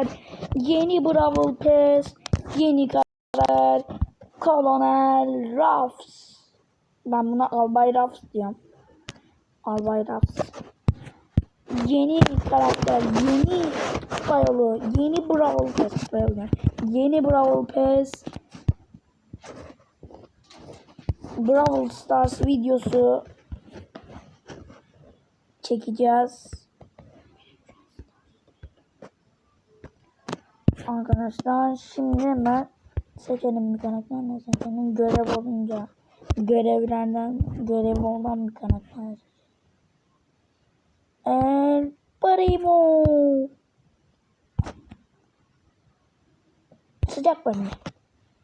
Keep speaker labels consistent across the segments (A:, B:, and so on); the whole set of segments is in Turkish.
A: arkadaşlar. Yeni Brawl Pass. Yeni karakter. Kolonel Ruffs. Ben buna Albay Ruffs diyorum. Albay Ruffs. Yeni karakter. Yeni bayolu. Yeni Brawl Pass. Bayolu. Yeni Brawl Pass. Brawl Stars videosu çekeceğiz. Arkadaşlar şimdi hemen seçelim bir karakter ne seçelim görev olunca görevlerden görev olan bir karakter. El Primo. Sıcak bölge.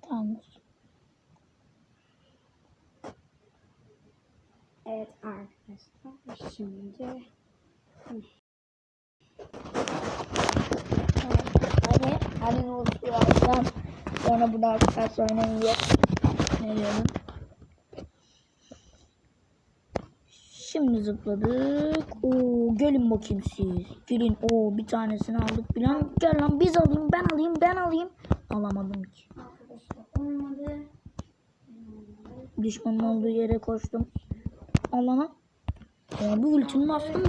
A: Tamamdır.
B: Evet arkadaşlar şimdi
A: Hani olsun alsam sonra bu da ters oynayacak. Ne diyorum? Şimdi zıpladık. Oo, gelin bakayım siz. Gelin. Oo, bir tanesini aldık bilen. Gel lan biz alayım, ben alayım, ben alayım. Alamadım ki.
B: olmadı.
A: Düşmanın olduğu yere koştum. Allah'ım. Ya bu ultimi bastım.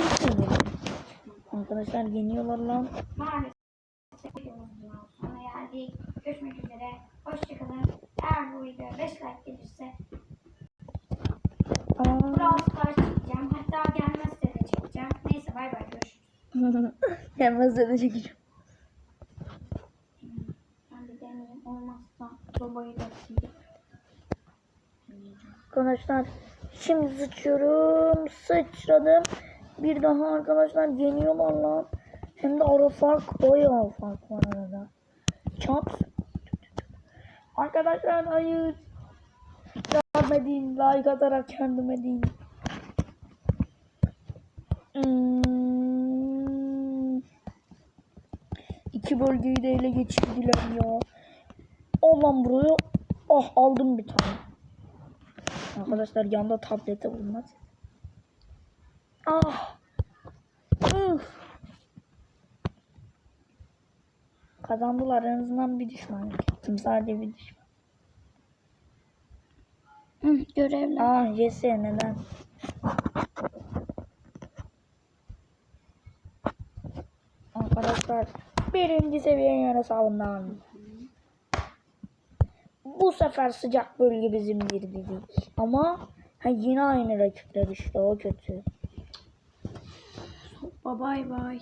A: Arkadaşlar geliyorlar lan.
B: Geldik. Görüşmek üzere. Hoşçakalın. Eğer bu videoya 5 like gelirse. Brawl Stars çekeceğim. Hatta gelmezse de çekeceğim. Neyse bay bay görüşürüz.
A: Gelmez de çekeceğim.
B: Ben bir deneyeyim. Olmazsa babayı da sildim.
A: Arkadaşlar şimdi sıçıyorum. Sıçradım. Bir daha arkadaşlar yeniyorlar lan. Hem de ara fark bayağı fark var. Çat. Arkadaşlar hayır. Yardım edin. Like atarak yardım edin. Hmm. İki bölgeyi de ele geçirdiler ya. Al lan buraya. Ah aldım bir tane. Arkadaşlar yanda tablete bulmaz. Ah. Kazandılar en azından bir düşman. Gittim sadece bir düşman.
B: Hı, görevler.
A: Ah Jesse neden? Arkadaşlar birinci seviye yarasağından. Bu sefer sıcak bölge bizimdir dedik. Ama ha, yine aynı rakipler işte o kötü.
B: Bay bay.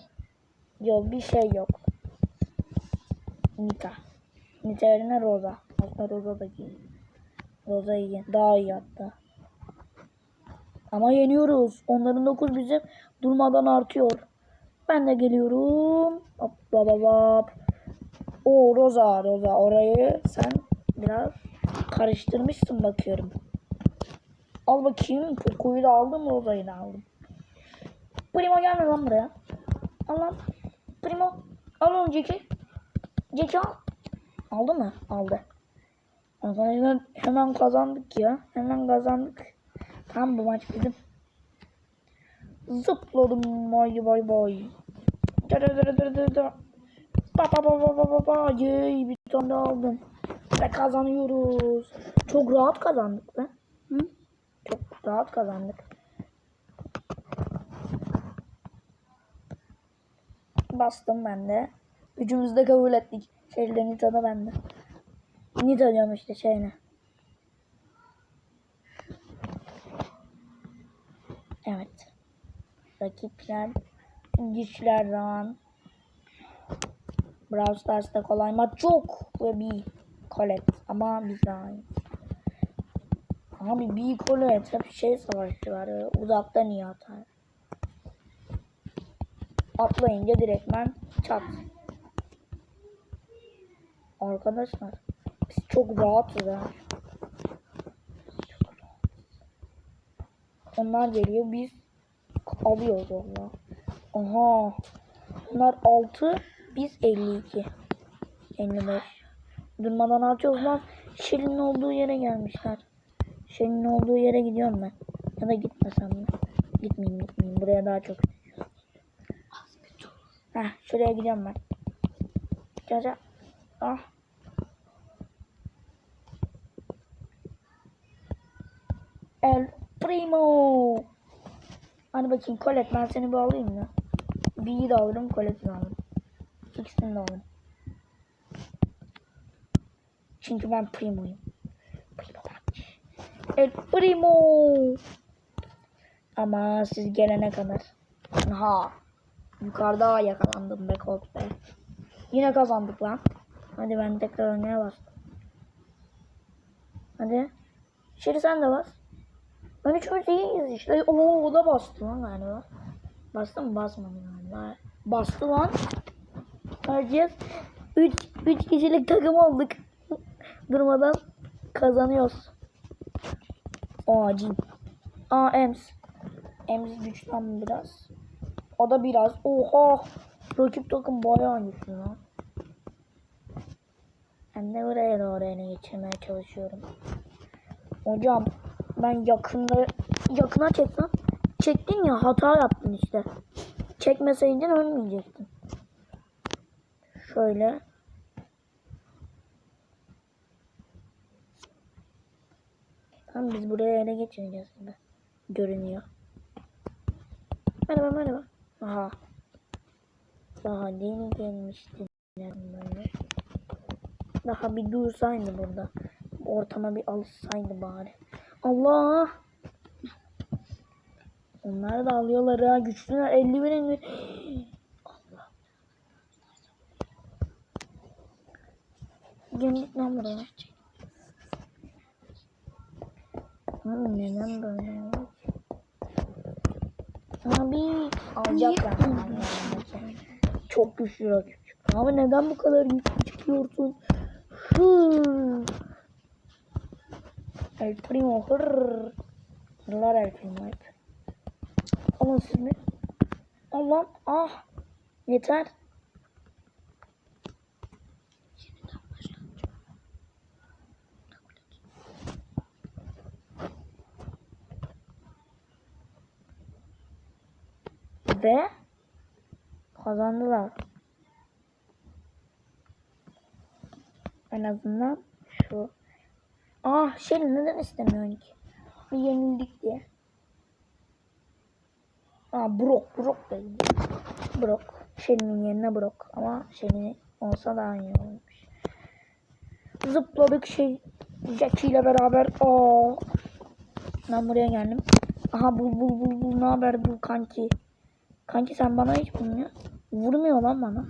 A: Yok bir şey yok. Nita. Nita yerine Rosa. Aslında Rosa da iyi. Rosa iyi. Daha iyi hatta. Ama yeniyoruz. Onların 9 bizim durmadan artıyor. Ben de geliyorum. Hop hop hop. Oo Rosa Rosa orayı sen biraz karıştırmışsın bakıyorum. Al bakayım. Poco'yu da aldım Rosa'yı da aldım. Primo gelme lan buraya. Al lan. Primo. Al onu Al. Aldı mı? Aldı. Arkadaşlar hemen kazandık ya. Hemen kazandık. Tamam bu maç bizim. Zıpladım. Vay vay vay. Dırı dırı dırı dırı dırı. Ba ba ba ba ba ba ba. Yey bir tane daha aldım. Ve kazanıyoruz. Çok rahat kazandık be. Hı? Çok rahat kazandık. Bastım ben de. Gücümüzü de kabul ettik. Şeyle Nita'da bende. Nita diyorum işte şeyine. Evet. Rakipler güçler an. Brawl Stars'ta kolay maç çok ve bir Colette ama biz daha iyi. Abi bir Colette hep şey savaşçıları uzaktan iyi atar. Atlayınca direktmen çat. Arkadaşlar biz çok rahatız ha. Onlar geliyor biz alıyoruz valla. Aha. Bunlar 6 biz 52. 55. Durmadan artıyoruz lan. Şirin'in olduğu yere gelmişler. Şirin'in olduğu yere gidiyorum ben. Ya da gitmesem mi? Gitmeyeyim gitmeyeyim. Buraya daha çok. Heh şuraya gidiyorum ben. gel. Ah. El Primo. Hadi bakayım Colette ben seni bir alayım mı? B'yi de alırım Colette'i de alırım. İkisini de alırım. Çünkü ben Primo'yum. Primo. El Primo. Ama siz gelene kadar. Ha. Yukarıda yakalandım be Colt be. Yine kazandık lan. Hadi ben tekrar oynaya bastım. Hadi. Şeri sen de bas. Ben üçümüz iyiyiz işte. Oo o da bastı lan galiba. Bastı mı basmadı galiba. Bastı lan. Herkes 3 3 kişilik takım olduk. Durmadan kazanıyoruz. Aa cin. Aa Ems. Ems güçten biraz. O da biraz. Oha. Rakip takım bayağı güçlü lan. Ben de buraya doğru geçirmeye çalışıyorum. Hocam ben yakında yakına çeksem çektin ya hata yaptın işte. Çekmeseydin ölmeyecektin. Şöyle. Tamam biz buraya ele geçireceğiz şimdi. Görünüyor. Merhaba merhaba. Aha. Daha yeni gelmiştin. Böyle. Daha bir dursaydı burada. Ortama bir alışsaydı bari. Allah! Onlar da alıyorlar ha. Güçlüler. 50 bin 50 Allah. Geldik lan buraya. Abi neden böyle? Abi alacaklar. Çok güçlü rakip. Abi neden bu kadar güçlü çıkıyorsun? Hıı. El primo hırr. Hırlar el primo hep. Alın siz mi? Allah'ım ah. Yeter. Ve kazandılar. En azından şu. Ah şey neden istemiyorsun ki? Yenildik diye. Aa Brock, Brock da iyi. Brock. Shelly'nin yerine Brock. Ama Shelly olsa daha iyi olmuş. Zıpladık şey Jackie ile beraber. Aa. Ben buraya geldim. Aha bul bul bul bul ne haber bul kanki. Kanki sen bana hiç vurmuyor. Vurmuyor lan bana.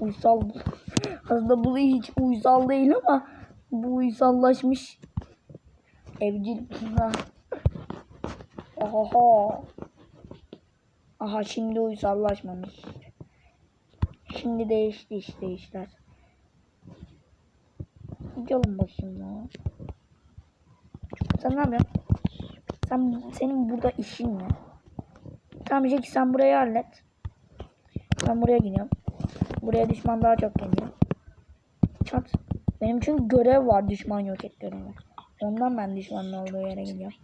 A: Uysal. Aslında bu hiç uysal değil ama bu uysallaşmış. Evcil. Ha. Oha. Aha şimdi uysallaşmamış. Şimdi değişti işte işler. Gelin bakayım ya. Sen ne yapıyorsun? Sen, senin burada işin ne? Tamam Jackie sen burayı hallet. Ben buraya gidiyorum. Buraya düşman daha çok geliyor. Çat. Benim çünkü görev var düşman yok et. Ondan ben düşmanın olduğu yere gidiyorum.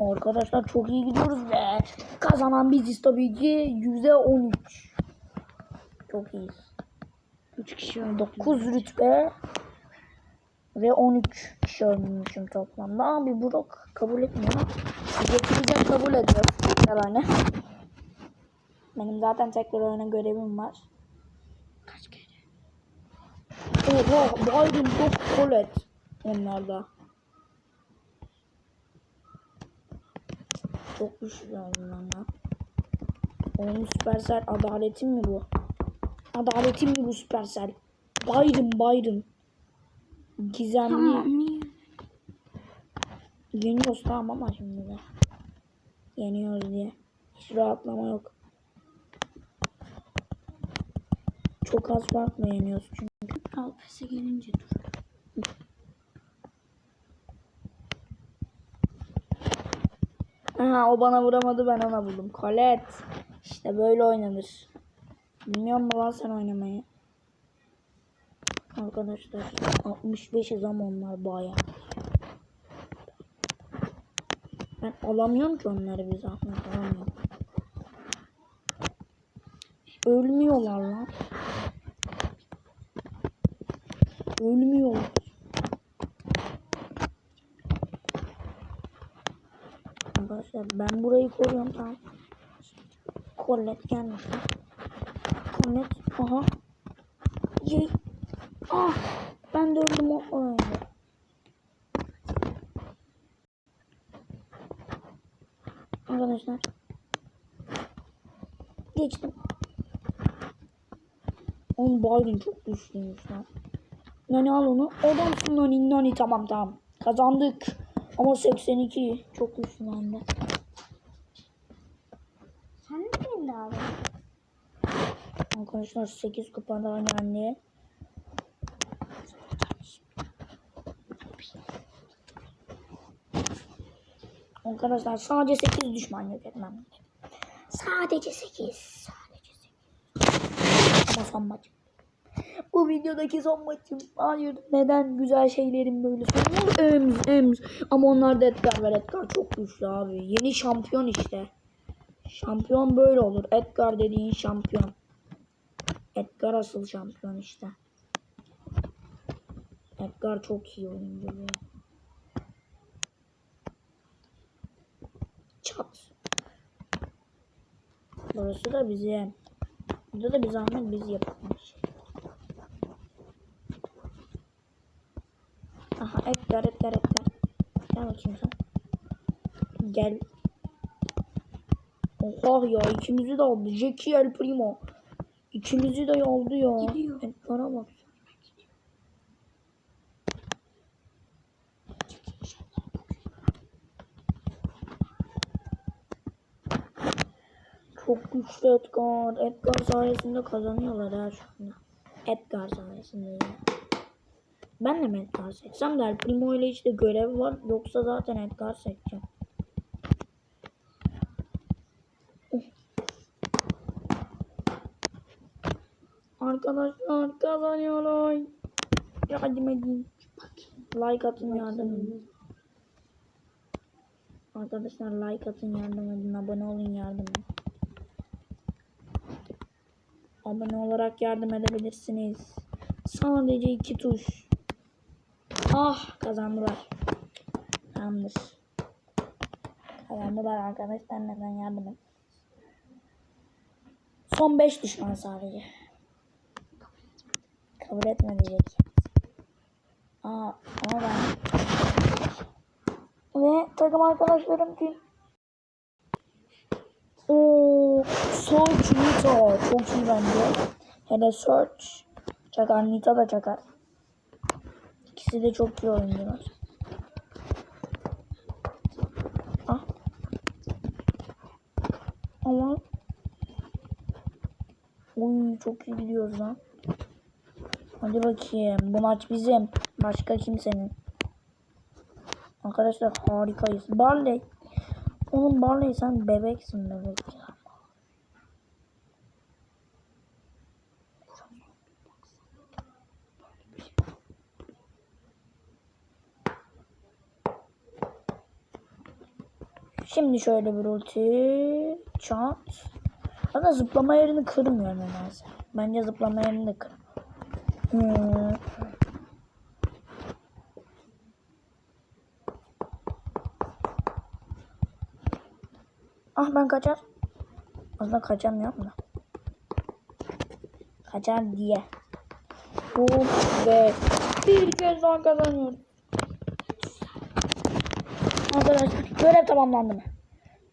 A: Arkadaşlar çok iyi gidiyoruz ve kazanan biziz tabii ki yüzde 13. Çok iyiyiz. 3 kişi 9 rütbe ve 13 kişi ölmüşüm toplamda. Abi Brock kabul etmiyor. Getireceğim kabul ediyor. Yani. Benim zaten tekrar oyuna görevim var. Kaç kere? Oha Byron Brock Colette onlarda. Çok güçlü bunlar ya. Oğlum Supercell adaletin mi bu? Adaletin mi bu Supercell? Byron Byron. Gizemli. Yeniyoruz tamam ama şimdi de. Yeniyoruz diye. Hiç rahatlama yok. Çok az farkla yeniyoruz çünkü.
C: Alpes'e gelince dur.
A: Aha o bana vuramadı ben ona buldum. Colette. İşte böyle oynanır. Bilmiyor musun lan sen oynamayı? Arkadaşlar 65 ama onlar bayağı. Ben alamıyorum ki onları bir zahmet alamıyorum. Ölmüyorlar lan. Ölmüyorlar. Arkadaşlar ben burayı koruyorum tamam. Collet gelmiş. Collet aha. Yey. Ah ben de öldüm o öldü. Arkadaşlar. Geçtim. Oğlum Biden çok güçlüymüş lan. Nani al onu. Adamsın Nani. Nani tamam tamam. Kazandık. Ama 82. Çok güçlü bende.
B: Sen de abi?
A: Arkadaşlar 8 kupa daha Arkadaşlar sadece 8 düşman yok etmem. Sadece 8. Sadece 8. Ama son maç. Bu videodaki son maçım. Hayır neden güzel şeylerin böyle sonu ems ems. Ama onlar da Edgar ve Edgar çok güçlü abi. Yeni şampiyon işte. Şampiyon böyle olur. Edgar dediğin şampiyon. Edgar asıl şampiyon işte. Edgar çok iyi oyuncu bu. Çat. Burası da bizim. Burada da bir zahmet biz yapalım. Aha Edgar Edgar Edgar. Gel bakayım sen. Gel. Oha ya ikimizi de aldı. Jackie El Primo. İkimizi de aldı ya.
C: Gidiyor.
A: Edgar'a bak. Çok güçlü Edgar. Edgar sayesinde kazanıyorlar her şu anda. Edgar sayesinde. Ben de mi Edgar seçsem de El Primo ile işte görev var. Yoksa zaten Edgar seçeceğim. Arkadaşlar kazanıyorlar. Yardım edin. Like atın yardım edin. Arkadaşlar like atın yardım edin. Abone olun yardım edin. Abone olarak yardım edebilirsiniz. Sadece iki tuş. Ah kazandılar. Tamamdır. Kazandılar arkadaşlar. Neden yardım edin? Son 5 düşman sadece. Kabul etme diyecek. Aa ama ben ve takım arkadaşlarım kim? Oo, Search Nita çok iyi bence. Hele Search çakar Nita da çakar. İkisi de çok iyi oyuncular. Ah. Ama Oy çok iyi gidiyoruz lan. Hadi bakayım. Bu maç bizim. Başka kimsenin. Arkadaşlar harikayız. Barley. Oğlum Barley sen bebeksin bebek ya. Şimdi şöyle bir ulti. Çat. Ama zıplama yerini kırmıyor nedense. Bence zıplama yerini de kır. Hmm. Ah ben kaçar. Aslında kaçamıyorum da. Kaçar diye. Bu ve bir kez daha kazanıyorum. Arkadaşlar görev tamamlandı mı?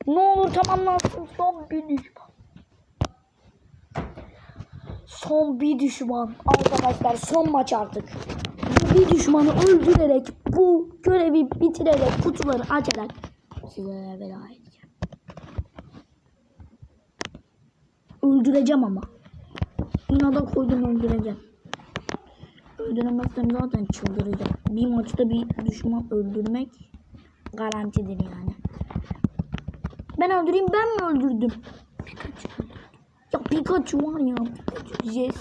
A: Ne olur tamamlansın son bir düşman. Son bir düşman. Arkadaşlar son maç artık. Bu bir düşmanı öldürerek bu görevi bitirerek kutuları açarak sizlere veda edeceğim. Öldüreceğim ama. İnada koydum öldüreceğim. Öldüremezsem zaten çıldıracağım. Bir maçta bir düşman öldürmek garantidir yani. Ben öldüreyim ben mi öldürdüm? Pikachu. Ya Pikachu var ya. Pikachu. Yes.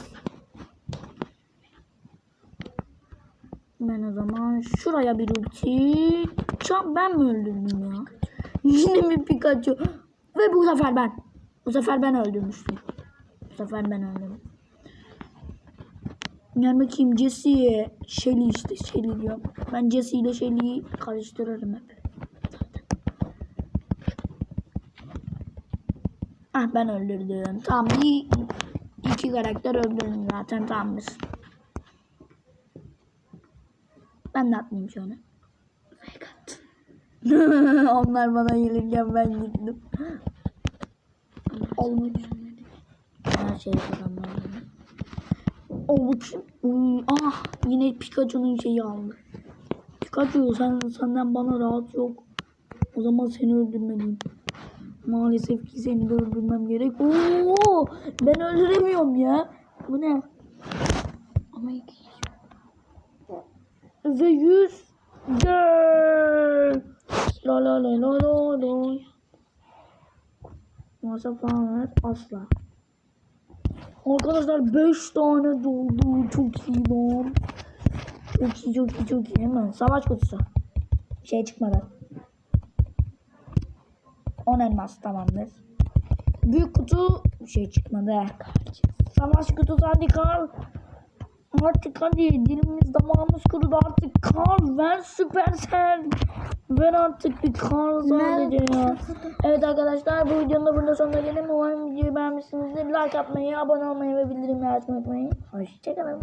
A: Ben o zaman şuraya bir ulti. Çap ben mi öldürdüm ya? Yine bir Pikachu. Ve bu sefer ben. Bu sefer ben öldürmüştüm. Bu sefer ben öldüm. Gel bakayım Jesse'ye. Shelly işte Shelly diyorum. Ben Jesse ile Shelly'yi karıştırırım hep. Ah ben öldürdüm. Tamam bir iki karakter öldürdüm zaten tamamdır. Ben de atmayayım şunu. Onlar bana gelirken ben gittim. Olmuş. Her şey adamlar. O ah yine Pikachu'nun şeyi aldı. Pikachu sen, senden bana rahat yok. O zaman seni öldürmeliyim. Maalesef ki seni de öldürmem gerek. Oo, ben öldüremiyorum ya. Bu ne?
C: Ama iki.
A: Ve yüz girl. La la la la la la. Masa falan ver. Asla. Arkadaşlar 5 tane doldu. Çok iyi lan. Çok iyi çok iyi çok iyi. Hemen savaş kutusu. Şey çıkmadı. 10 elmas tamamdır. Büyük kutu şey çıkmadı. Savaş kutusu hadi kal. Artık hadi dilimiz damağımız kurudu artık kar ver süpersel. Ver artık bir kar sadece ya. Evet arkadaşlar bu videonun da burada sonuna gelelim. Umarım videoyu beğenmişsinizdir. Like atmayı, abone olmayı ve bildirimleri açmayı unutmayın. Hoşçakalın.